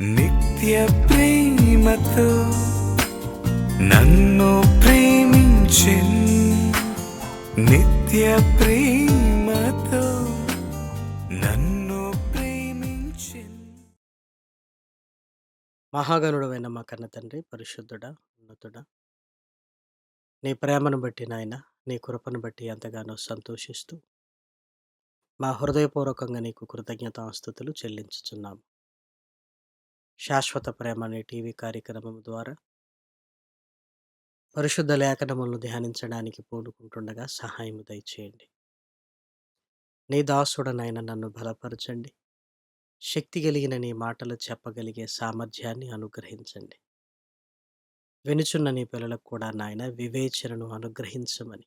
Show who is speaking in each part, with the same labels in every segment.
Speaker 1: నిత్య ప్రేమతో నన్ను ప్రేమించిన్ నిత్య ప్రేమతో నన్ను ప్రేమించిన్
Speaker 2: మహాగణుడమైన మా కన్న తండ్రి పరిశుద్ధుడా ఉన్నతుడా. నీ ప్రేమను బట్టి నాయన నీ కృపను బట్టి ఎంతగానో సంతోషిస్తూ మా హృదయపూర్వకంగా నీకు కృతజ్ఞతాస్థుతులు చెల్లించుచున్నాము. శాశ్వత ప్రేమ అనే టీవీ కార్యక్రమం ద్వారా పరిశుద్ధ లేఖనములను ధ్యానించడానికి పూనుకుంటుండగా సహాయం దయచేయండి. నీ దాసుడనైనా నన్ను బలపరచండి. శక్తి కలిగిన నీ మాటలు చెప్పగలిగే సామర్థ్యాన్ని అనుగ్రహించండి. వినుచున్న నీ పిల్లలకు కూడా నాయన వివేచనను అనుగ్రహించమని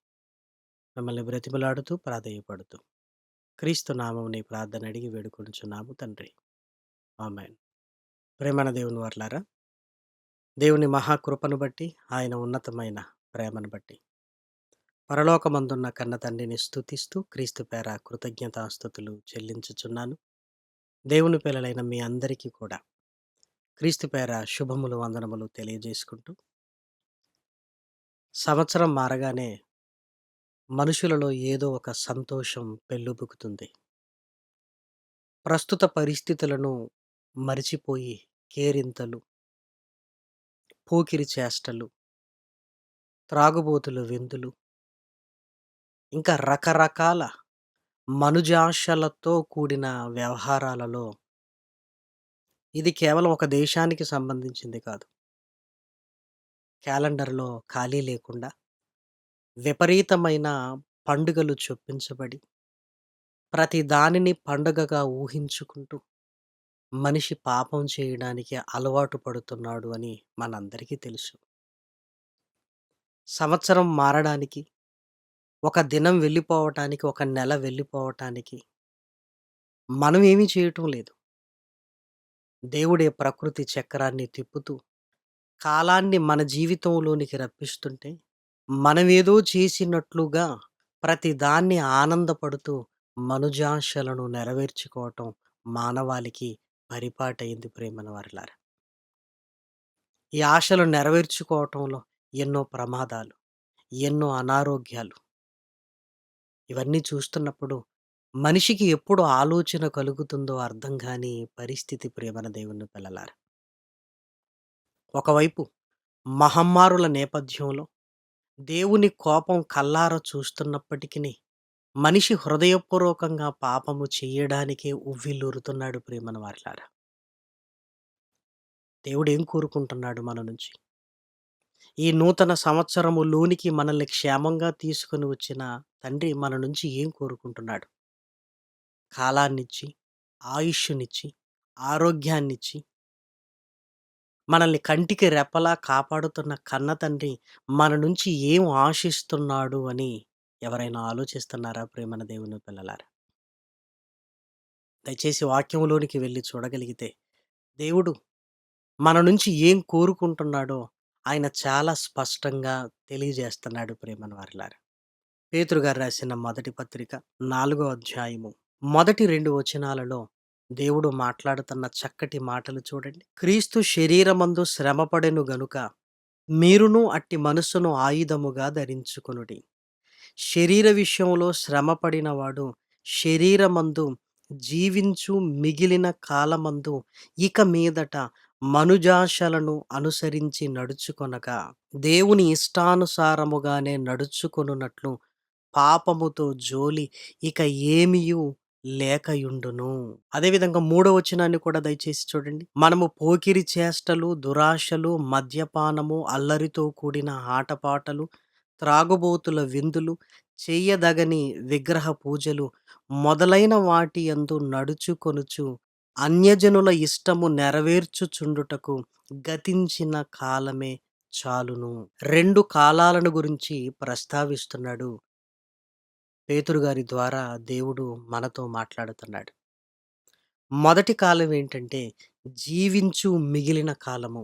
Speaker 2: మిమ్మల్ని బ్రతిమలాడుతూ ప్రాధేయపడుతూ క్రీస్తు నామం నీ ప్రార్థన అడిగి వేడుకొనుచున్నాము తండ్రి. ఆమెన్. ప్రేమన దేవుని వర్లారా? దేవుని మహాకృపను బట్టి ఆయన ఉన్నతమైన ప్రేమను బట్టి. పరలోకమందున్న కన్న తండ్రిని స్తుతిస్తూ క్రీస్తు పేర కృతజ్ఞతాస్థుతులు చెల్లించుచున్నాను. దేవుని పిల్లలైన మీ అందరికీ కూడా. క్రీస్తు పేర శుభములు వందనములు తెలియజేసుకుంటూ సంవత్సరం మారగానే మనుషులలో ఏదో ఒక సంతోషం పెళ్ళుబుకుతుంది. ప్రస్తుత పరిస్థితులను మరిచిపోయి కేరింతలు పోకిరి చేష్టలు త్రాగుబోతులు విందులు. ఇంకా రకరకాల మనుజాశలతో కూడిన వ్యవహారాలలో ఇది కేవలం ఒక దేశానికి సంబంధించింది కాదు. క్యాలెండర్లో ఖాళీ లేకుండా విపరీతమైన పండుగలు చొప్పించబడి ప్రతి దానిని పండుగగా ఊహించుకుంటూ మనిషి పాపం చేయడానికి అలవాటు పడుతున్నాడు అని మనందరికీ తెలుసు. సంవత్సరం మారడానికి ఒక దినం వెళ్ళిపోవటానికి ఒక నెల వెళ్ళిపోవటానికి మనం ఏమీ చేయటం లేదు. దేవుడే ప్రకృతి చక్రాన్ని తిప్పుతూ కాలాన్ని మన జీవితంలోనికి రప్పిస్తుంటే మనమేదో చేసినట్లుగా ప్రతిదాన్ని ఆనందపడుతూ మనుజాశలను నెరవేర్చుకోవటం మానవాళికి పరిపాటైంది ప్రేమన వారిలారా ఈ ఆశలు నెరవేర్చుకోవటంలో ఎన్నో ప్రమాదాలు ఎన్నో అనారోగ్యాలు. ఇవన్నీ చూస్తున్నప్పుడు మనిషికి ఎప్పుడు ఆలోచన కలుగుతుందో అర్థం కాని పరిస్థితి ప్రేమన దేవుని పిల్లలారు. ఒకవైపు మహమ్మారుల నేపథ్యంలో దేవుని కోపం కల్లార చూస్తున్నప్పటికీ మనిషి హృదయపూర్వకంగా పాపము చేయడానికే ఉవ్విల్లూరుతున్నాడు ప్రేమన వారిలారా? దేవుడు ఏం కోరుకుంటున్నాడు మన నుంచి? ఈ నూతన సంవత్సరము లోనికి మనల్ని క్షేమంగా తీసుకొని వచ్చిన తండ్రి మన నుంచి ఏం కోరుకుంటున్నాడు? కాలాన్నిచ్చి ఆయుష్నిచ్చి ఆరోగ్యాన్నిచ్చి మనల్ని కంటికి రెప్పలా కాపాడుతున్న కన్న తండ్రి మన నుంచి ఏం ఆశిస్తున్నాడు అని ఎవరైనా ఆలోచిస్తున్నారా ప్రేమన దేవుని పిల్లలారా? దయచేసి వాక్యంలోనికి వెళ్ళి చూడగలిగితే దేవుడు మన నుంచి ఏం కోరుకుంటున్నాడో ఆయన చాలా స్పష్టంగా తెలియజేస్తున్నాడు ప్రేమన వారిలారా. పేతురు గారు రాసిన మొదటి పత్రిక నాలుగో అధ్యాయము మొదటి రెండు వచనాలలో దేవుడు మాట్లాడుతున్న చక్కటి మాటలు చూడండి. క్రీస్తు శరీరమందు శ్రమపడెను గనుక మీరును అట్టి మనస్సును ఆయుధముగా ధరించుకునుడి. శరీర విషయంలో శ్రమపడినవాడు శరీరమందు జీవించు మిగిలిన కాలమందు ఇక మీదట మనుజాశలను అనుసరించి నడుచుకొనగా దేవుని ఇష్టానుసారముగానే నడుచుకొనున్నట్లు పాపముతో జోలి ఇక ఏమియు లేకయుండును. అదేవిధంగా మూడో వచనాన్ని కూడా దయచేసి చూడండి. మనము పోకిరి చేష్టలు దురాశలు మద్యపానము అల్లరితో కూడిన ఆటపాటలు త్రాగుబోతుల విందులు చేయదగని విగ్రహ పూజలు మొదలైన వాటి యందు నడుచుకొనుచు అన్యజనుల ఇష్టము నెరవేర్చుచుండుటకు గతించిన కాలమే చాలును. రెండు కాలాలను గురించి ప్రస్తావిస్తున్నాడు. పేతురు గారి ద్వారా దేవుడు మనతో మాట్లాడుతున్నాడు. మొదటి కాలం ఏంటంటే జీవించు మిగిలిన కాలము.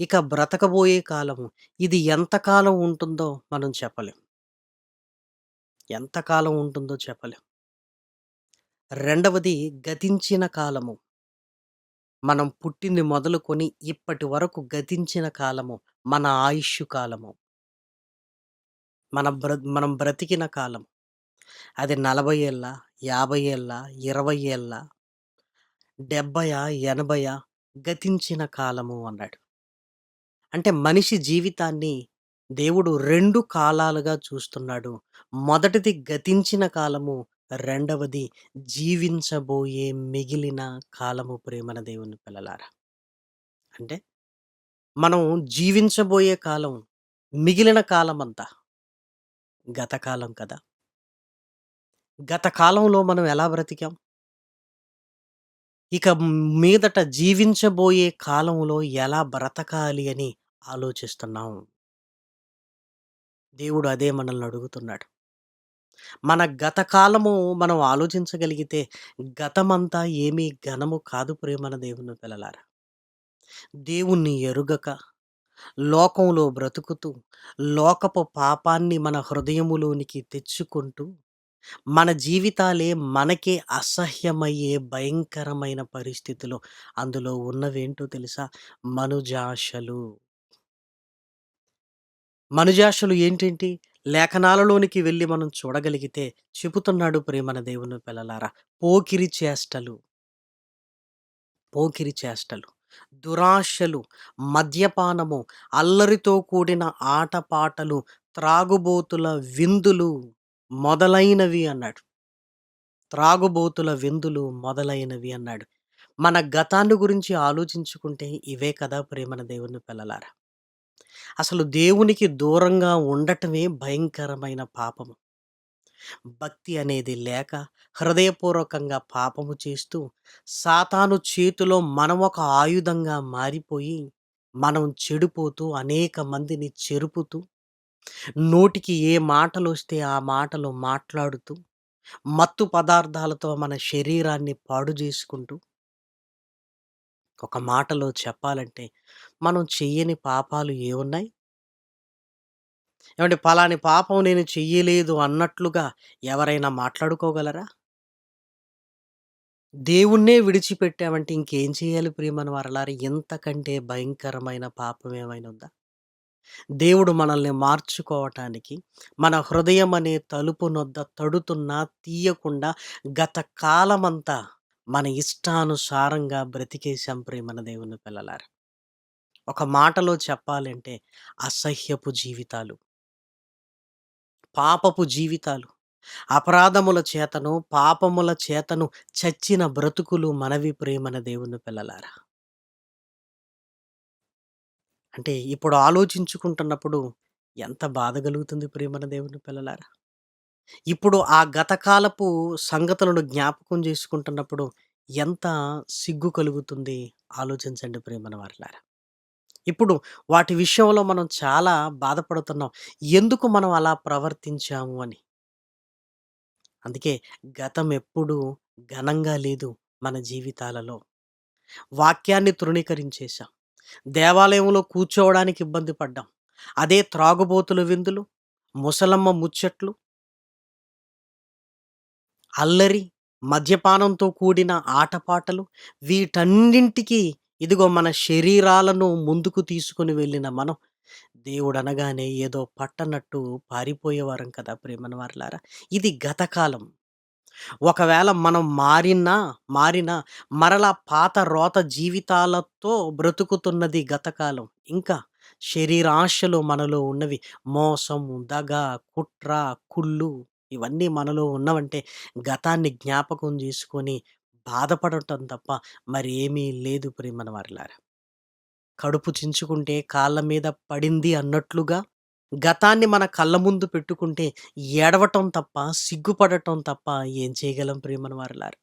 Speaker 2: ఇక బ్రతకబోయే కాలము ఇది ఎంతకాలం ఉంటుందో మనం చెప్పలేం ఎంతకాలం ఉంటుందో చెప్పలేం రెండవది గతించిన కాలము మనం పుట్టింది మొదలుకొని ఇప్పటి వరకు గతించిన కాలము మన ఆయుష్ కాలము. మన బ్ర మనం బ్రతికిన కాలం. అది నలభై ఏళ్ళ యాభై ఏళ్ళ ఇరవై ఏళ్ళ డెబ్బయా ఎనభయా గతించిన కాలము అన్నాడు. అంటే మనిషి జీవితాన్ని దేవుడు 2 కాలాలుగా చూస్తున్నాడు. మొదటిది గతించిన కాలము. రెండవది జీవించబోయే మిగిలిన కాలము ప్రేమన దేవుని పిల్లలారా. అంటే మనం జీవించబోయే కాలం మిగిలిన కాలమంతా గత కాలం కదా! గత కాలంలో మనం ఎలా బ్రతికాం? ఇక మీదట జీవించబోయే కాలంలో ఎలా బ్రతకాలి అని ఆలోచిస్తున్నాం. దేవుడు అదే మనల్ని అడుగుతున్నాడు. మన గత కాలము మనం ఆలోచించగలిగితే గతమంతా ఏమీ ఘనము కాదు ప్రేమన దేవుని పిల్లలారా. దేవుణ్ణి ఎరుగక, లోకంలో బ్రతుకుతూ, లోకపు పాపాన్ని మన హృదయములోనికి తెచ్చుకుంటూ, మన జీవితాలే మనకే అసహ్యమయ్యే భయంకరమైన పరిస్థితిలో అందులో ఉన్నవేంటో తెలుసా? మనుజాశలు. మనుజాశలు ఏంటేంటి? లేఖనాలలోనికి వెళ్ళి మనం చూడగలిగితే చెబుతున్నాడు ప్రేమన దేవుని పిల్లలారా. పోకిరి చేష్టలు. పోకిరి చేష్టలు, దురాశలు, మద్యపానము, అల్లరితో కూడిన ఆటపాటలు, త్రాగుబోతుల విందులు మొదలైనవి అన్నాడు. త్రాగుబోతుల విందులు మొదలైనవి అన్నాడు. మన గతాన్ని గురించి ఆలోచించుకుంటే ఇవే కదా ప్రేమన దేవుని పిల్లలారా. అసలు దేవునికి దూరంగా ఉండటమే భయంకరమైన పాపము. భక్తి అనేది లేక హృదయపూర్వకంగా పాపము చేస్తూ సాతాను చేతిలో మనం ఒక ఆయుధంగా మారిపోయి మనం చెడిపోతూ అనేక మందిని చెరుపుతూ నోటికి ఏ మాటలు వస్తే ఆ మాటలు మాట్లాడుతూ మత్తు పదార్థాలతో మన శరీరాన్ని పాడు చేసుకుంటూ ఒక మాటలో చెప్పాలంటే మనం చెయ్యని పాపాలు ఏమున్నాయి? ఏమంటే పలాని పాపం నేను చెయ్యలేదు అన్నట్లుగా ఎవరైనా మాట్లాడుకోగలరా? దేవుణ్ణే విడిచిపెట్టామంటే ఇంకేం చేయాలి ప్రియమైన వారలారా? ఇంతకంటే భయంకరమైన పాపం ఏమైనా ఉందా? దేవుడు మనల్ని మార్చుకోవటానికి మన హృదయం అనే తలుపు నొద్ద తడుతున్నా తీయకుండా గత కాలమంతా మన ఇష్టానుసారంగా బ్రతికేశాం ప్రేమన దేవుని పిల్లలారా. ఒక మాటలో చెప్పాలంటే అసహ్యపు జీవితాలు. పాపపు జీవితాలు. అపరాధముల చేతను, పాపముల చేతను చచ్చిన బ్రతుకులు మనవి ప్రేమన దేవుని పిల్లలారా. అంటే ఇప్పుడు ఆలోచించుకుంటున్నప్పుడు ఎంత బాధ కలుగుతుంది ప్రేమన దేవుని పిల్లలారా. ఇప్పుడు ఆ గతకాలపు సంగతులను జ్ఞాపకం చేసుకుంటున్నప్పుడు ఎంత సిగ్గు కలుగుతుంది ఆలోచించండి ప్రేమన వారిలారా ఇప్పుడు వాటి విషయంలో మనం చాలా బాధపడుతున్నాం. ఎందుకు మనం అలా ప్రవర్తించాము అని. అందుకే గతం ఎప్పుడూ ఘనంగా లేదు మన జీవితాలలో. వాక్యాన్ని తృణీకరించేశాం. దేవాలయంలో కూర్చోవడానికి ఇబ్బంది పడ్డాం. అదే త్రాగుబోతుల విందులు, ముసలమ్మ ముచ్చట్లు అల్లరి, మద్యపానంతో కూడిన ఆటపాటలు వీటన్నింటికి ఇదిగో మన శరీరాలను ముందుకు తీసుకొని వెళ్ళిన మనం దేవుడనగానే ఏదో పట్టనట్టు పారిపోయేవారం కదా ప్రేమని వారలారా. ఇది గతకాలం. ఒకవేళ మనం మారినా, మారినా మరలా పాత రోత జీవితాలతో బ్రతుకుతున్నది గతకాలం. ఇంకా శరీరాశలు మనలో ఉన్నవి. మోసం, దగ, కుట్ర, కుళ్ళు ఇవన్నీ మనలో ఉన్నవంటే గతాన్ని జ్ఞాపకం చేసుకొని బాధపడటం తప్ప మరేమీ లేదు ప్రియమైన వారలారా. కడుపు చించుకుంటే కాళ్ళ మీద పడింది అన్నట్లుగా గతాన్ని మన కళ్ళ ముందు పెట్టుకుంటే ఏడవటం తప్ప, సిగ్గుపడటం తప్ప ఏం చేయగలం ప్రియమైన వారలారా.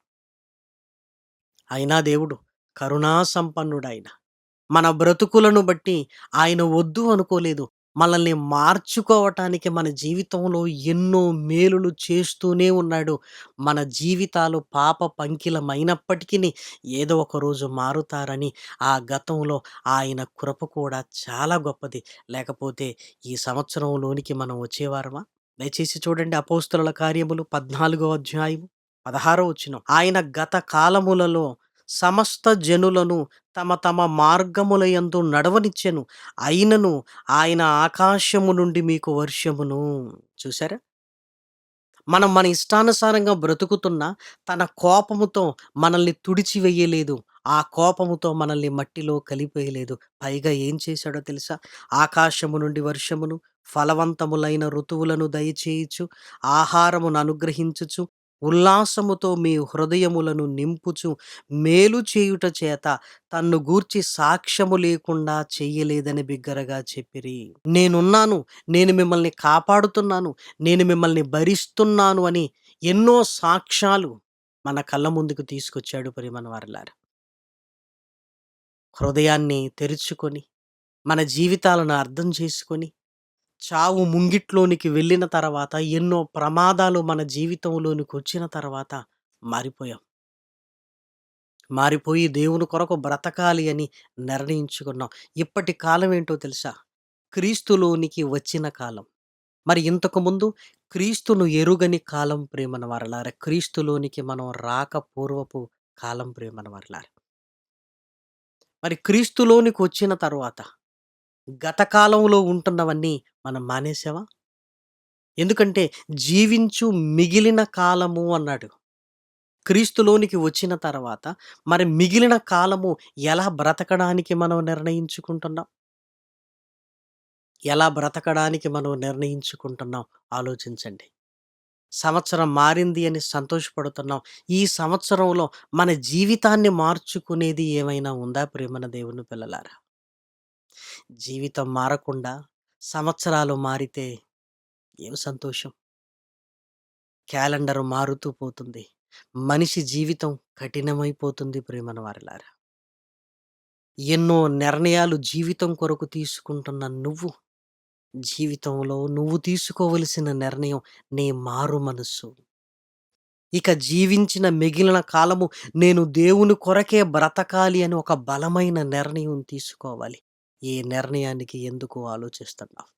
Speaker 2: అయినా దేవుడు కరుణా సంపన్నుడాయన. మన బ్రతుకులను బట్టి ఆయన వద్దు అనుకోలేదు. మనల్ని మార్చుకోవటానికి మన జీవితంలో ఎన్నో మేలులు చేస్తూనే ఉన్నాడు. మన జీవితాలు పాప పంకిలమైనప్పటికిని ఏదో ఒక రోజు మారుతారని ఆ గతంలో ఆయన కృప కూడా చాలా గొప్పది. లేకపోతే ఈ సంవత్సరంలోనికి మనం వచ్చేవారమా? దయచేసి చూడండి అపోస్తలుల కార్యములు 14 అధ్యాయం 16 వచనం. ఆయన గత కాలములలో సమస్త జనులను తమ తమ మార్గములయందు నడవనిచ్చెను. అయినను ఆయన ఆకాశము నుండి మీకు వర్షమును. చూసారా మనం మన ఇష్టానుసారంగా బ్రతుకుతున్నా తన కోపముతో మనల్ని తుడిచివేయలేదు. ఆ కోపముతో మనల్ని మట్టిలో కలిపేయలేదు. పైగా ఏం చేశాడో తెలుసా? ఆకాశము నుండి వర్షమును ఫలవంతములైన ఋతువులను దయచేయచ్చు ఆహారమును అనుగ్రహించుచు ఉల్లాసముతో మీ హృదయములను నింపుచు మేలు చేయుట చేత తన్ను గూర్చి సాక్ష్యము లేకుండా చెయ్యలేదని బిగ్గరగా చెప్పిరి. నేనున్నాను నేను మిమ్మల్ని కాపాడుతున్నాను నేను మిమ్మల్ని భరిస్తున్నాను అని ఎన్నో సాక్ష్యాలు మన కళ్ళ ముందుకు తీసుకొచ్చాడు పరిమణ వారిలారు. హృదయాన్ని తెరుచుకొని మన జీవితాలను అర్థం చేసుకొని చావు ముంగిట్లోనికి వెళ్ళిన తర్వాత ఎన్నో ప్రమాదాలు మన జీవితంలోనికి వచ్చిన తర్వాత మారిపోయాం. మారిపోయి దేవుని కొరకు బ్రతకాలి అని నిర్ణయించుకున్నాం. ఇప్పటి కాలం ఏంటో తెలుసా? క్రీస్తులోనికి వచ్చిన కాలం. మరి ఇంతకుముందు క్రీస్తును ఎరుగని కాలం ప్రేమన వారలార? క్రీస్తులోనికి మనం రాక పూర్వపు కాలం ప్రేమన వారలార? మరి క్రీస్తులోనికి వచ్చిన తర్వాత గత కాలంలో ఉంటున్నవన్నీ మనం మానేసావా? ఎందుకంటే జీవించు మిగిలిన కాలము అన్నాడు. క్రీస్తులోనికి వచ్చిన తర్వాత మరి మిగిలిన కాలము ఎలా బ్రతకడానికి మనం నిర్ణయించుకుంటున్నాం? ఎలా బ్రతకడానికి మనం నిర్ణయించుకుంటున్నాం? ఆలోచించండి. సంవత్సరం మారింది అని సంతోషపడుతున్నాం. ఈ సంవత్సరంలో మన జీవితాన్ని మార్చుకునేది ఏమైనా ఉందా ప్రేమన దేవుని పిల్లలారా? జీవితం మారకుండా సంవత్సరాలు మారితే ఏం సంతోషం. క్యాలెండర్ మారుతూ పోతుంది. మనిషి జీవితం కఠినమైపోతుంది ప్రేమన వారిలారా. ఎన్నో నిర్ణయాలు జీవితం కొరకు తీసుకుంటున్న నువ్వు జీవితంలో నువ్వు తీసుకోవలసిన నిర్ణయం నీ మారు మనస్సు. ఇక జీవించిన మిగిలిన కాలము నేను దేవుని కొరకే బ్రతకాలి అని ఒక బలమైన నిర్ణయం తీసుకోవాలి. ఈ నిర్ణయానికి ఎందుకు ఆలోచిస్తున్నావు?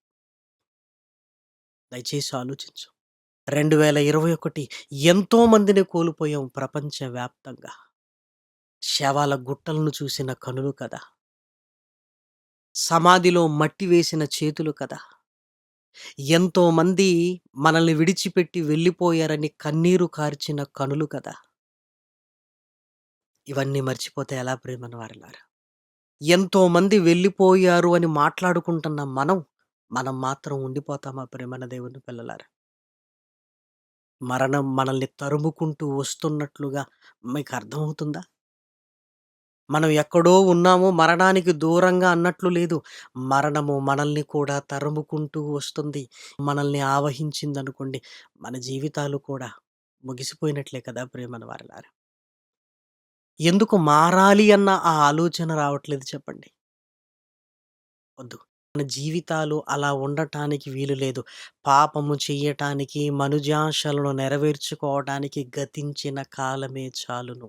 Speaker 2: దయచేసి ఆలోచించు. రెండు వేల ఇరవై ఒకటి ఎంతో మందిని కోల్పోయాం ప్రపంచవ్యాప్తంగా. శవాల గుట్టలను చూసిన కనులు కదా. సమాధిలో మట్టి వేసిన చేతులు కదా. ఎంతో మంది మనల్ని విడిచిపెట్టి వెళ్ళిపోయారని కన్నీరు కార్చిన కనులు కదా. ఇవన్నీ మర్చిపోతే ఎలా ప్రేమను వారిలారా? ఎంతోమంది వెళ్ళిపోయారు అని మాట్లాడుకుంటున్న మనం మనం మాత్రం ఉండిపోతామా ప్రేమన దేవుని పిల్లలారా? మరణం మనల్ని తరుముకుంటూ వస్తున్నట్లుగా మీకు అర్థమవుతుందా? మనం ఎక్కడో ఉన్నాము మరణానికి దూరంగా అన్నట్లు లేదు. మరణము మనల్ని కూడా తరుముకుంటూ వస్తుంది. మనల్ని ఆవహించిందనుకోండి మన జీవితాలు కూడా ముగిసిపోయినట్లే కదా ప్రేమన వారిలారా? ఎందుకు మారాలి అన్న ఆ ఆలోచన రావట్లేదు చెప్పండి. వద్దు. మన జీవితాలు అలా ఉండటానికి వీలు లేదు. పాపము చెయ్యటానికి మనుజాశలను నెరవేర్చుకోవటానికి గతించిన కాలమే చాలును.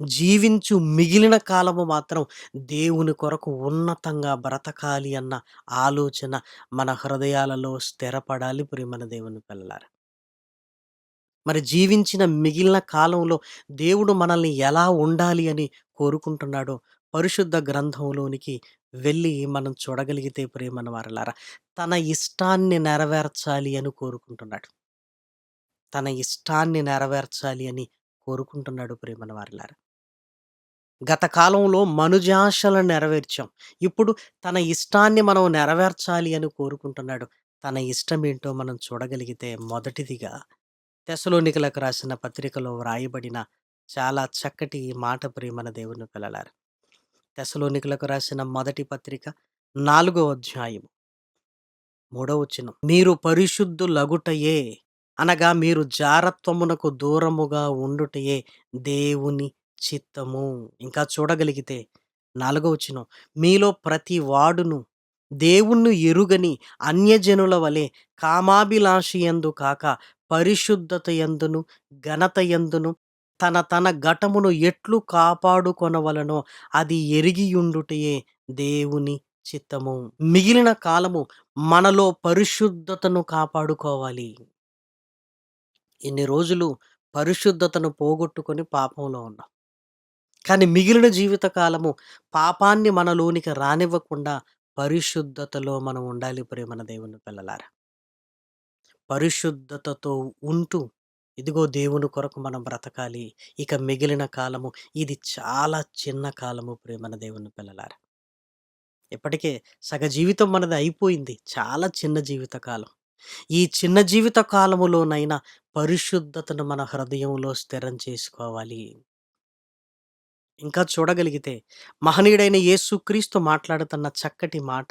Speaker 2: జీవించు మిగిలిన కాలము మాత్రం దేవుని కొరకు ఉన్నతంగా బ్రతకాలి అన్న ఆలోచన మన హృదయాలలో స్థిరపడాలి ప్రియమన దేవుని పిల్లలారా. మరి జీవించిన మిగిలిన కాలంలో దేవుడు మనల్ని ఎలా ఉండాలి అని కోరుకుంటున్నాడో పరిశుద్ధ గ్రంథంలోనికి వెళ్ళి మనం చూడగలిగితే ప్రేమన వారలారా తన ఇష్టాన్ని నెరవేర్చాలి అని కోరుకుంటున్నాడు. తన ఇష్టాన్ని నెరవేర్చాలి అని కోరుకుంటున్నాడు ప్రేమన వారలారా. గత కాలంలో మనుజాశలను నెరవేర్చాం. ఇప్పుడు తన ఇష్టాన్ని మనం నెరవేర్చాలి అని కోరుకుంటున్నాడు. తన ఇష్టం ఏంటో మనం చూడగలిగితే మొదటిదిగా తెసలోనికలకు రాసిన పత్రికలో వ్రాయబడిన చాలా చక్కటి మాట ప్రేమన దేవుని పిల్లలారు. తెసలోనికలకు రాసిన మొదటి పత్రిక నాలుగో అధ్యాయం మూడవ వచ్చిన మీరు పరిశుద్ధులగుటయే అనగా మీరు జారత్వమునకు దూరముగా ఉండుటయే దేవుని చిత్తము. ఇంకా చూడగలిగితే నాలుగో వచ్చిన మీలో ప్రతి వాడును దేవుణ్ణి ఎరుగని అన్యజనుల వలె కామాభిలాషి ఎందు కాక పరిశుద్ధత ఎందును ఘనత ఎందును తన తన ఘటమును ఎట్లు కాపాడుకొనవలనో అది ఎరిగియుండుటయే దేవుని చిత్తము. మిగిలిన కాలము మనలో పరిశుద్ధతను కాపాడుకోవాలి. ఇన్ని రోజులు పరిశుద్ధతను పోగొట్టుకొని పాపంలో ఉన్నాం. కానీ మిగిలిన జీవిత కాలము పాపాన్ని మనలోనికి రానివ్వకుండా పరిశుద్ధతలో మనం ఉండాలి ప్రేమన దేవుని పిల్లలారా. పరిశుద్ధతతో ఉంటూ, ఇదిగో దేవుని కొరకు మనం బ్రతకాలి. ఇక మిగిలిన కాలము ఇది చాలా చిన్న కాలము ప్రేమన దేవుని పిల్లలారా. ఇప్పటికే సగ జీవితం మనది అయిపోయింది. చాలా చిన్న జీవిత కాలం. ఈ చిన్న జీవిత కాలములోనైనా పరిశుద్ధతను మన హృదయంలో స్థిరం చేసుకోవాలి. ఇంకా చూడగలిగితే మహనీయుడైన యేసుక్రీస్తు మాట్లాడుతున్న చక్కటి మాట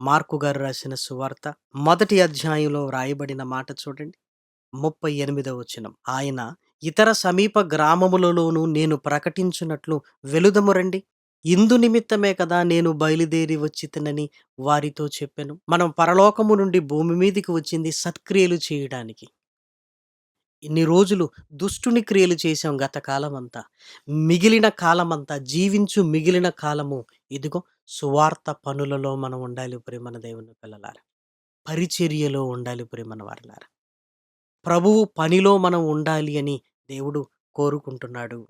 Speaker 2: మార్కు గారు రాసిన సువార్త మొదటి అధ్యాయంలో వ్రాయబడిన మాట చూడండి. 38వ వచనం. ఆయన ఇతర సమీప గ్రామములలోనూ నేను ప్రకటించున్నట్లు వెలుదము రండి. ఇందు నిమిత్తమే కదా నేను బయలుదేరి వచ్చితినని వారితో చెప్పాను మనం పరలోకము నుండి భూమి మీదికి వచ్చింది సత్క్రియలు చేయడానికి. ఇన్ని రోజులు దుష్టుని క్రియలు చేశాం గత కాలమంతా. మిగిలిన కాలమంతా జీవించు మిగిలిన కాలము ఇదిగో సువార్త పనులలో మనం ఉండాలి ప్రేమన దేవుని పిల్లలారా. పరిచర్యలో ఉండాలి ప్రేమన వారలారా. ప్రభువు పనిలో మనం ఉండాలి అని దేవుడు కోరుకుంటున్నాడు.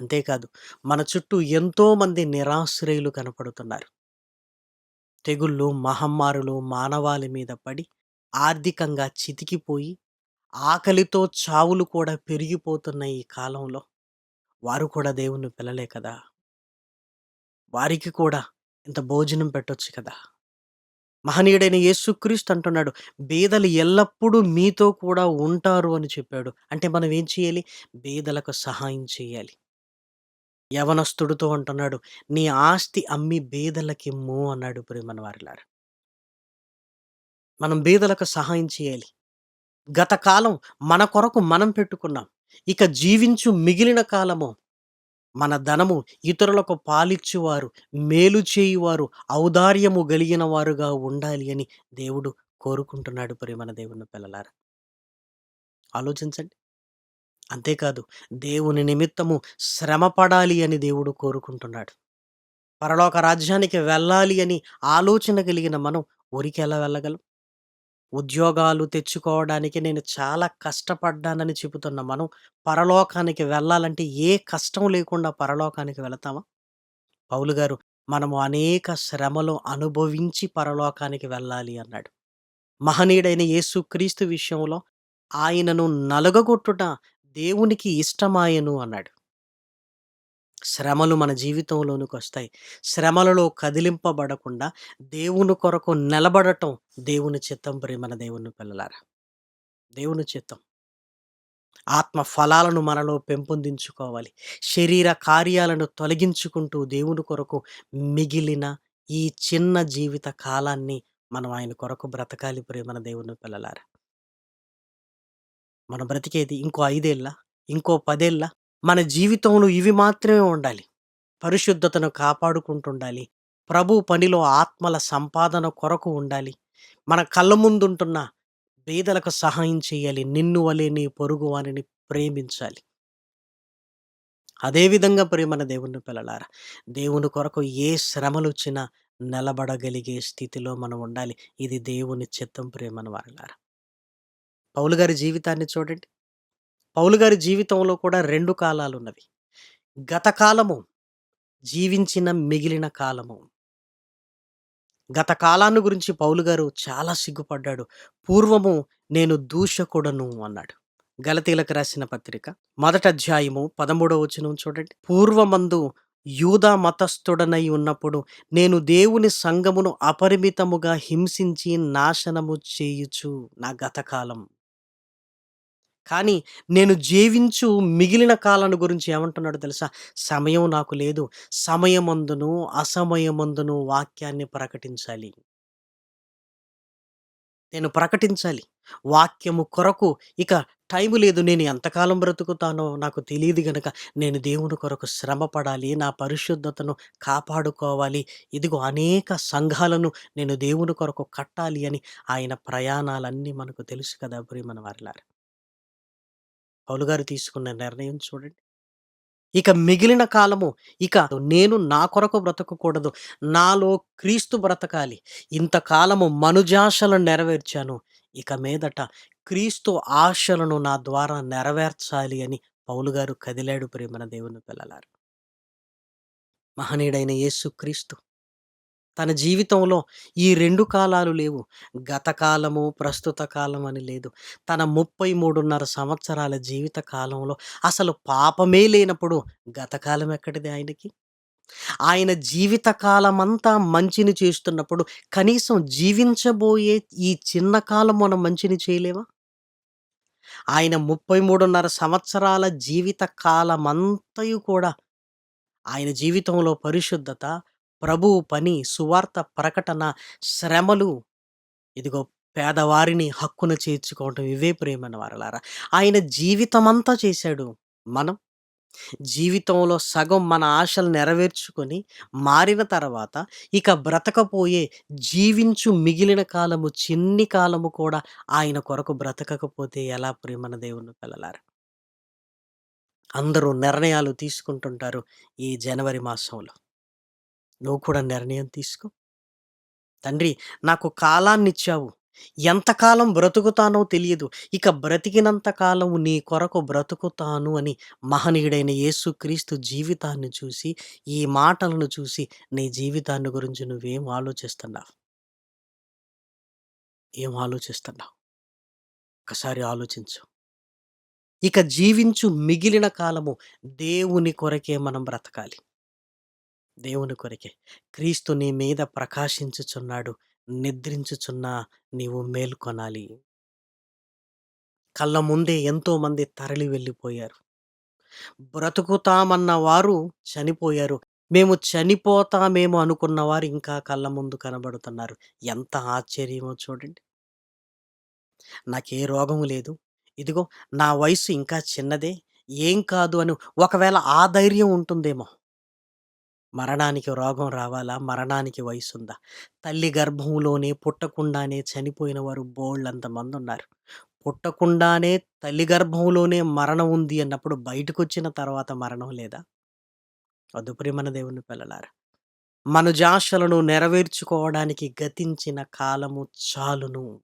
Speaker 2: అంతేకాదు మన చుట్టూ ఎంతోమంది నిరాశ్రయులు కనపడుతున్నారు. తెగుళ్ళు, మహమ్మారులు మానవాళి మీద పడి ఆర్థికంగా చితికిపోయి ఆకలితో చావులు కూడా పెరిగిపోతున్న ఈ కాలంలో వారు కూడా దేవుని పిల్లలే కదా! వారికి కూడా ఇంత భోజనం పెట్టొచ్చు కదా! మహనీయుడైన యేసుక్రీస్తు అంటున్నాడు, "బీదలు ఎల్లప్పుడూ మీతో కూడా ఉంటారు" అని చెప్పాడు. అంటే మనం ఏం చేయాలి? బీదలకు సహాయం చేయాలి. యవనస్తుడితో అంటున్నాడు, "నీ ఆస్తి అమ్మి బీదలకిమ్ము" అన్నాడు ప్రియమైన వారలారా. మనం బీదలకు సహాయం చేయాలి. గత కాలం మన కొరకు మనం పెట్టుకున్నాం. ఇక జీవించు మిగిలిన కాలము మన ధనము ఇతరులకు పాలిచ్చువారు, మేలు చేయువారు, ఔదార్యము గలిగిన వారుగా ఉండాలి అని దేవుడు కోరుకుంటున్నాడు ప్రియమైన దేవుని పిల్లలారా. ఆలోచించండి. అంతేకాదు దేవుని నిమిత్తము శ్రమపడాలి అని దేవుడు కోరుకుంటున్నాడు. పరలోక రాజ్యానికి వెళ్ళాలి అని ఆలోచన కలిగిన మనం ఊరికెలా వెళ్ళగలం? ఉద్యోగాలు తెచ్చుకోవడానికి నేను చాలా కష్టపడ్డానని చెబుతున్న మనం పరలోకానికి వెళ్ళాలంటే ఏ కష్టం లేకుండా పరలోకానికి వెళతామా? పౌలు గారు మనము అనేక శ్రమలు అనుభవించి పరలోకానికి వెళ్ళాలి అన్నాడు. మహనీయుడైన యేసుక్రీస్తు విషయంలో ఆయనను నలుగగొట్టుట దేవునికి ఇష్టమాయను అన్నాడు. శ్రమలు మన జీవితంలోనికి వస్తాయి శ్రమలలో కదిలింపబడకుండా దేవుని కొరకు నిలబడటం దేవుని చిత్తం ప్రేమన దేవుని పిల్లలారా. దేవుని చిత్తం. ఆత్మ ఫలాలను మనలో పెంపొందించుకోవాలి. శరీర కార్యాలను తొలగించుకుంటూ దేవుని కొరకు మిగిలిన ఈ చిన్న జీవిత కాలాన్ని మనం ఆయన కొరకు బ్రతకాలి ప్రేమన దేవుని పిల్లలారా. మనం బ్రతికేది ఇంకో ఐదేళ్ళ ఇంకో పదేళ్ళ మన జీవితంలో ఇవి మాత్రమే ఉండాలి. పరిశుద్ధతను కాపాడుకుంటుండాలి. ప్రభు పనిలో ఆత్మల సంపాదన కొరకు ఉండాలి. మన కళ్ళ ముందుంటున్న బీదలకు సహాయం చేయాలి. నిన్ను వలే నీ పొరుగువానిని ప్రేమించాలి. అదే విధంగా ప్రియమైన దేవుని పిల్లలారా, దేవుని కొరకు ఏ శ్రమలొచ్చినా నిలబడగలిగే స్థితిలో మనం ఉండాలి. ఇది దేవుని చిత్తం ప్రియమైన వారలారా. పౌలు గారి జీవితాన్ని చూడండి. పౌలు గారి జీవితంలో కూడా రెండు కాలాలున్నవి. ఉన్నవి గతకాలము జీవించిన మిగిలిన కాలము. గత కాలాన్ని గురించి పౌలు గారు చాలా సిగ్గుపడ్డాడు. పూర్వము నేను దూషకుడను అన్నాడు. గలతీలకు రాసిన పత్రిక మొదట అధ్యాయము 13వ వచనం చూడండి. పూర్వమందు యూదా మతస్థుడనై ఉన్నప్పుడు నేను దేవుని సంఘమును అపరిమితముగా హింసించి నాశనము చేయుచు నా గతకాలం కానీ నేను జీవించు మిగిలిన కాలాన్ని గురించి ఏమంటున్నాడో తెలుసా? సమయం నాకు లేదు. సమయమందును, అసమయమందును వాక్యాన్ని ప్రకటించాలి. నేను ప్రకటించాలి. వాక్యము కొరకు ఇక టైం లేదు. నేను ఎంతకాలం బ్రతుకుతానో నాకు తెలియదు గనక నేను దేవుని కొరకు శ్రమ పడాలి. నా పరిశుద్ధతను కాపాడుకోవాలి. ఇదిగో అనేక సంఘాలను నేను దేవుని కొరకు కట్టాలి అని ఆయన ప్రయాణాలన్నీ మనకు తెలుసు కదా ప్రియమైన వారిలారు పౌలు గారు తీసుకున్న నిర్ణయం చూడండి. ఇక మిగిలిన కాలము ఇక నేను నా కొరకు బ్రతకకూడదు. నాలో క్రీస్తు బ్రతకాలి. ఇంతకాలము మనుజాశలను నెరవేర్చాను. ఇక మీదట క్రీస్తు ఆశలను నా ద్వారా నెరవేర్చాలి అని పౌలు గారు కదిలాడు ప్రేమన దేవుని పిల్లలారు మహనీయుడైన యేసుక్రీస్తు తన జీవితంలో ఈ రెండు కాలాలు లేవు. గత కాలము ప్రస్తుత కాలం అని లేదు. తన ముప్పై మూడున్నర సంవత్సరాల జీవిత కాలంలో అసలు పాపమే లేనప్పుడు గతకాలం ఎక్కడిది ఆయనకి? ఆయన జీవిత కాలమంతా మంచిని చేస్తున్నప్పుడు కనీసం జీవించబోయే ఈ చిన్న కాలం మనం మంచిని చేయలేమా? ఆయన ముప్పై మూడున్నర సంవత్సరాల జీవిత కాలమంతయు కూడా ఆయన జీవితంలో పరిశుద్ధత ప్రభువు పని సువార్త ప్రకటన శ్రమలు ఇదిగో పేదవారిని హక్కును చేర్చుకోవటం ఇవే ప్రేమన వారలారా. ఆయన జీవితమంతా చేశాడు మనం. జీవితంలో సగం మన ఆశలు నెరవేర్చుకొని మారిన తర్వాత ఇక బ్రతకపోయే జీవించు మిగిలిన కాలము చిన్ని కాలము కూడా ఆయన కొరకు బ్రతకకపోతే ఎలా ప్రేమన దేవుని పిల్లలారా? అందరూ నిర్ణయాలు తీసుకుంటుంటారు ఈ జనవరి మాసంలో. నువ్వు కూడా నిర్ణయం తీసుకో. తండ్రి నాకు కాలాన్ని ఇచ్చావు ఎంతకాలం బ్రతుకుతానో తెలియదు. ఇక బ్రతికినంత కాలం నీ కొరకు బ్రతుకుతాను అని మహనీయుడైన యేసుక్రీస్తు జీవితాన్ని చూసి ఈ మాటలను చూసి నీ జీవితాన్ని గురించి నువ్వేం ఆలోచిస్తున్నావు? ఏం ఆలోచిస్తున్నావు? ఒకసారి ఆలోచించు. ఇక జీవించు మిగిలిన కాలము దేవుని కొరకే మనం బ్రతకాలి. దేవుని కొరకే. క్రీస్తు నీ మీద ప్రకాశించుచున్నాడు. నిద్రించుచున్నా నీవు మేల్కొనాలి. కళ్ళ ముందే ఎంతోమంది తరలి వెళ్ళిపోయారు. బ్రతుకుతామన్న వారు చనిపోయారు. మేము చనిపోతామేమో అనుకున్న వారు ఇంకా కళ్ళ ముందు కనబడుతున్నారు. ఎంత ఆశ్చర్యమో చూడండి. నాకే రోగము లేదు. ఇదిగో నా వయసు ఇంకా చిన్నదే. ఏం కాదు అని. ఒకవేళ ఆ ధైర్యం ఉంటుందేమో. మరణానికి రోగం రావాలా? మరణానికి వయసుందా? తల్లి గర్భంలోనే పుట్టకుండానే చనిపోయిన వారు బోళ్ళంత ఉన్నారు పుట్టకుండానే తల్లి గర్భంలోనే మరణం ఉంది అన్నప్పుడు బయటకు వచ్చిన తర్వాత మరణం లేదా? వద్దు మన దేవుని పిల్లలారా మనుజాశలను నెరవేర్చుకోవడానికి గతించిన కాలము చాలును.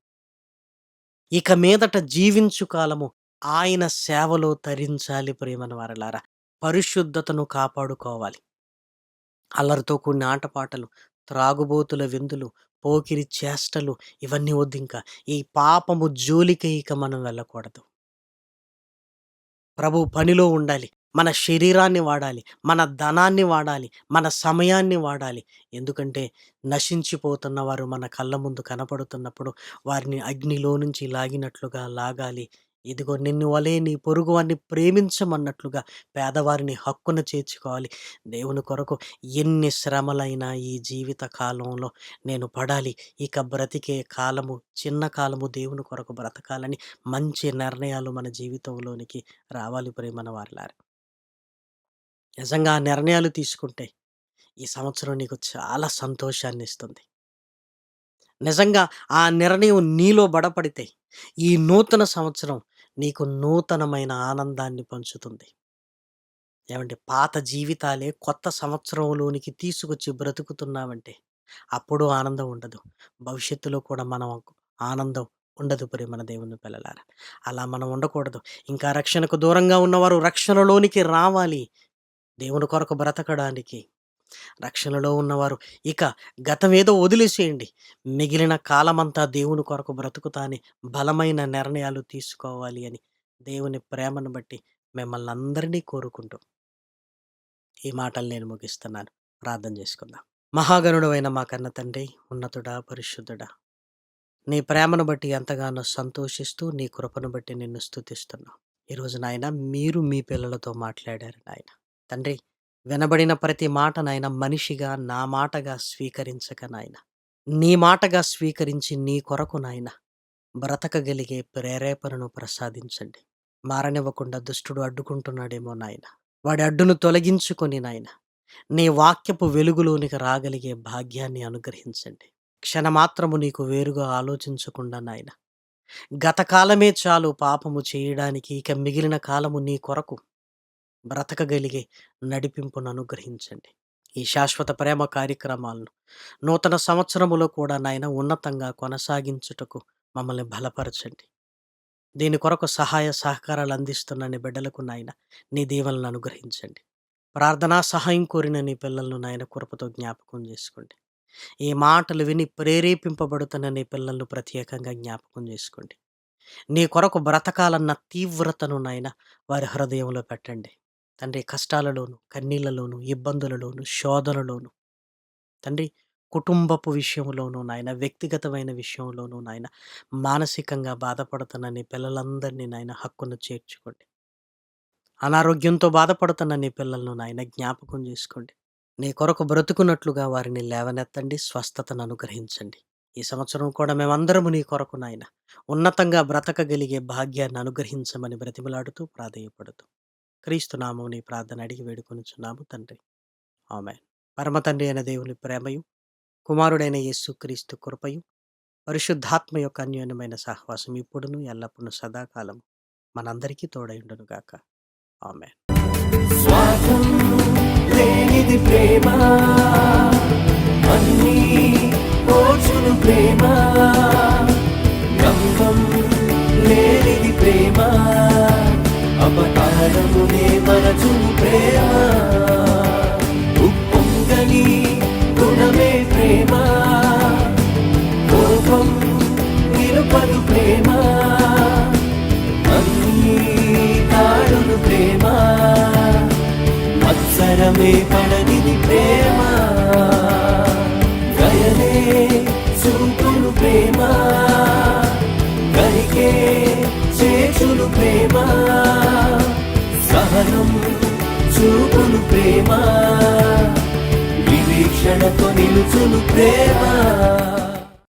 Speaker 2: ఇక మీదట జీవించు కాలము ఆయన సేవలో తరించాలి ప్రేమన వారలారా. పరిశుద్ధతను కాపాడుకోవాలి. అల్లరితో కూడిన ఆటపాటలు త్రాగుబోతుల విందులు పోకిరి చేష్టలు ఇవన్నీ వద్దు ఇంకా. ఈ పాపము జోలికి ఇక మనం వెళ్ళకూడదు. ప్రభు పనిలో ఉండాలి. మన శరీరాన్ని వాడాలి. మన ధనాన్ని వాడాలి. మన సమయాన్ని వాడాలి. ఎందుకంటే నశించిపోతున్న వారు మన కళ్ళ ముందు కనపడుతున్నప్పుడు వారిని అగ్నిలో నుంచి లాగినట్లుగా లాగాలి. ఇదిగో నిన్ను వలే నీ పొరుగు వారిని ప్రేమించమన్నట్లుగా పేదవారిని హక్కున చేర్చుకోవాలి. దేవుని కొరకు ఎన్ని శ్రమలైనా ఈ జీవిత కాలంలో నేను పడాలి. ఇక బ్రతికే కాలము చిన్న కాలము దేవుని కొరకు బ్రతకాలని మంచి నిర్ణయాలు మన జీవితంలోనికి రావాలి ప్రేమన వారిలారు. నిజంగా ఆ నిర్ణయాలు తీసుకుంటే ఈ సంవత్సరం నీకు చాలా సంతోషాన్ని ఇస్తుంది. నిజంగా ఆ నిర్ణయం నీలో బడపడితే ఈ నూతన సంవత్సరం నీకు నూతనమైన ఆనందాన్ని పంచుతుంది. ఏమంటే పాత జీవితాలే కొత్త సంవత్సరంలోనికి తీసుకొచ్చి బ్రతుకుతున్నామంటే అప్పుడు ఆనందం ఉండదు. భవిష్యత్తులో కూడా మనం ఆనందం ఉండదు పరి మన దేవుని పిల్లలారా. అలా మనం ఉండకూడదు. ఇంకా రక్షణకు దూరంగా ఉన్నవారు రక్షణలోనికి రావాలి. దేవుని కొరకు బ్రతకడానికి రక్షణలో ఉన్నవారు. ఇక గతమేదో వదిలేసేయండి. మిగిలిన కాలమంతా దేవుని కొరకు బ్రతుకుతాని బలమైన నిర్ణయాలు తీసుకోవాలి అని దేవుని ప్రేమను బట్టి మిమ్మల్ని అందరినీ కోరుకుంటూ ఈ మాటలు నేను ముగిస్తున్నాను. ప్రార్థన చేసుకుందాం. మహాగణుడు అయిన మా కన్న తండ్రి ఉన్నతుడా పరిశుద్ధుడా నీ ప్రేమను బట్టి ఎంతగానో సంతోషిస్తూ నీ కృపను బట్టి నిన్ను స్థుతిస్తున్నాం ఈరోజు నాయన మీరు మీ పిల్లలతో మాట్లాడారు నాయన. తండ్రి వినబడిన ప్రతి మాట నాయన మనిషిగా నా మాటగా స్వీకరించక నాయన. నీ మాటగా స్వీకరించి నీ కొరకు నాయన బ్రతకగలిగే ప్రేరేపణను ప్రసాదించండి. మారనివ్వకుండా దుష్టుడు అడ్డుకుంటున్నాడేమో నాయన. వాడి అడ్డును తొలగించుకొని నాయన నీ వాక్యపు వెలుగులోనికి రాగలిగే భాగ్యాన్ని అనుగ్రహించండి. క్షణమాత్రము నీకు వేరుగా ఆలోచించకుండా నాయన. గతకాలమే చాలు పాపము చేయడానికి ఇక మిగిలిన కాలము నీ కొరకు బ్రతకగలిగే నడిపింపును అనుగ్రహించండి. ఈ శాశ్వత ప్రేమ కార్యక్రమాలను నూతన సంవత్సరములో కూడా నాయన ఉన్నతంగా కొనసాగించుటకు మమ్మల్ని బలపరచండి. దీని కొరకు సహాయ సహకారాలు అందిస్తున్న నీ బిడ్డలకు నాయన నీ దీవెనలను అనుగ్రహించండి. ప్రార్థనా సహాయం కోరిన నీ పిల్లలను నాయన కృపతో జ్ఞాపకం చేసుకోండి. ఈ మాటలు విని ప్రేరేపింపబడుతున్న నీ పిల్లలను ప్రత్యేకంగా జ్ఞాపకం చేసుకోండి. నీ కొరకు బ్రతకాలన్న తీవ్రతను నాయన వారి హృదయంలో పెట్టండి. తండ్రి కష్టాలలోను కన్నీళ్ళలోను ఇబ్బందులలోను శోధనలోను. తండ్రి కుటుంబపు విషయంలోనూ నాయన వ్యక్తిగతమైన విషయంలోనూ నాయన మానసికంగా బాధపడుతున్న నీ పిల్లలందరినీ నాయన హక్కును చేర్చుకోండి. అనారోగ్యంతో బాధపడుతున్న నీ పిల్లలను నాయన జ్ఞాపకం చేసుకోండి. నీ కొరకు బ్రతుకున్నట్లుగా వారిని లేవనెత్తండి స్వస్థతను అనుగ్రహించండి. ఈ సంవత్సరం కూడా మేమందరము నీ కొరకు నాయన ఉన్నతంగా బ్రతకగలిగే భాగ్యాన్ని అనుగ్రహించమని బ్రతిమలాడుతూ ప్రాధేయపడుతూ క్రీస్తు నామం నీ ప్రార్థన అడిగి వేడుకొనుచున్నాము తండ్రి. ఆమె పరమ తండ్రి అయిన దేవుని ప్రేమయు కుమారుడైన యేసు క్రీస్తు కృపయు పరిశుద్ధాత్మ యొక్క అన్యోన్యమైన సహవాసం ఇప్పుడును ఎల్లప్పుడూ సదాకాలం మనందరికీ తోడైండును గాక. ఆమె
Speaker 3: లేనిది ప్రేమ అన్నీ ప్రేమ. అపకారమునే మనచు ప్రేమ. ఉప్పొంగని గుణమే ప్రేమ. కోపం నిలుపదు ప్రేమ. అన్ని తాడును ప్రేమ. మత్సరమే పడనిది ప్రేమ. గయనే చూపును ప్రేమ. గరికే చేచును ప్రేమ. సహనం చూపును ప్రేమ వివీక్షణతో నిలుచును ప్రేమ.